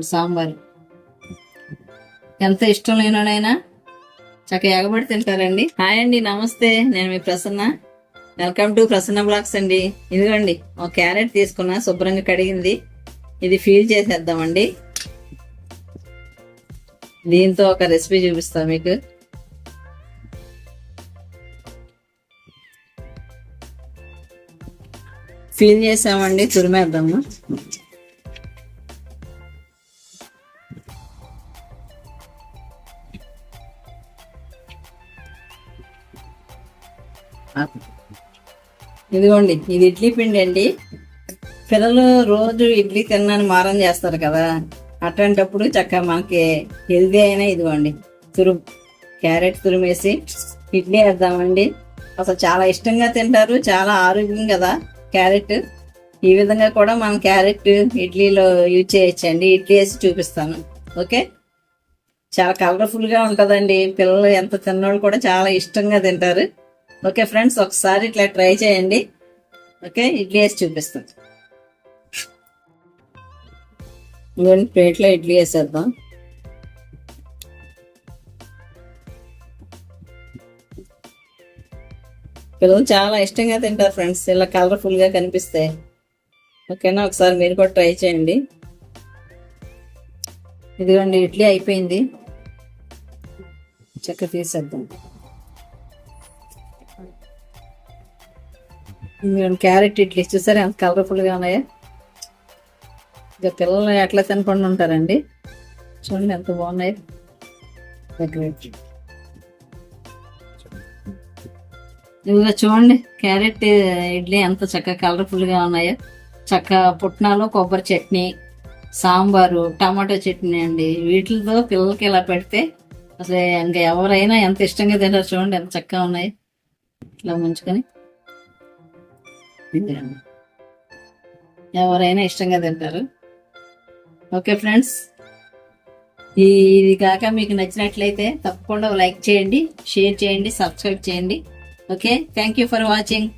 సాంబార్. ఎంత ఇష్టం లేనోడైనా చక్కగా ఎగబడి తింటారండి. హాయ్ అండి నమస్తే. నేను మీ Prasanna. Welcome to Prasanna blogs అండి. ఇదిగోండి ఒక క్యారెట్ తీసుకున్నా శుభ్రంగా కడిగింది. ఇది ఫీల్ చేసేద్దామండి. దీంతో ఒక రెసిపీ చూపిస్తా మీకు. ఫీల్ చేసామండి తురిమేద్దాము. ఇదిగోండి ఇది ఇడ్లీ పిండి అండి. పిల్లలు రోజు ఇడ్లీ తిన్నాను మారం చేస్తారు కదా. అట్లాంటప్పుడు చక్కగా మనకి హెల్దీ అయినా ఇదిగోండి తురుము క్యారెట్ తురిమేసి ఇడ్లీ వేద్దామండి. అసలు చాలా ఇష్టంగా తింటారు చాలా ఆరోగ్యం కదా క్యారెట్. ఈ విధంగా కూడా మనం క్యారెట్ ఇడ్లీలో యూజ్ చేయొచ్చండి. ఇడ్లీ వేసి చూపిస్తాను ఓకే? చాలా కలర్ఫుల్గా ఉంటుందండి. పిల్లలు ఎంత తిన్నోళ్ళు కూడా చాలా ఇష్టంగా తింటారు. ఓకే ఫ్రెండ్స్ ఒకసారి ఇట్లా ట్రై చేయండి. ఓకే ఇడ్లీ వేసి చూపిస్తుంది ఇదిగోండి ప్లేట్లో ఇడ్లీ వేసేద్దాం. పిల్లలు చాలా ఇష్టంగా తింటారు ఫ్రెండ్స్. ఇలా కలర్ఫుల్గా కనిపిస్తాయి. ఓకేనా? ఒకసారి మీరు కూడా ట్రై చేయండి. ఇదిగోండి ఇడ్లీ అయిపోయింది. చెక్క తీసేద్దాం. ఇదిగోండి క్యారెట్ ఇడ్లీ. చూసారా ఎంత కలర్ఫుల్గా ఉన్నాయా? ఇక పిల్లలు ఎట్లా తినకుండా ఉంటారండి. చూడండి ఎంత బాగున్నాయి. ఇదిగో చూడండి క్యారెట్ ఇడ్లీ ఎంత చక్కగా కలర్ఫుల్గా ఉన్నాయో. చక్క పుట్నాలు కొబ్బరి చట్నీ సాంబారు టమాటో చట్నీ అండి. వీటితో పిల్లలకి ఇలా పెడితే అసలు ఇంకా ఎవరైనా ఎంత ఇష్టంగా తింటారు చూడండి ఎంత చక్కగా ఉన్నాయి. ఇట్లా ముంచుకొని. ఇదండి. ఎవరైనా ఇష్టంగా తింటారు. ఓకే ఫ్రెండ్స్ ఇది కాక మీకు నచ్చినట్లయితే తప్పకుండా లైక్ చేయండి షేర్ చేయండి సబ్స్క్రైబ్ చేయండి. Okay thank you for watching.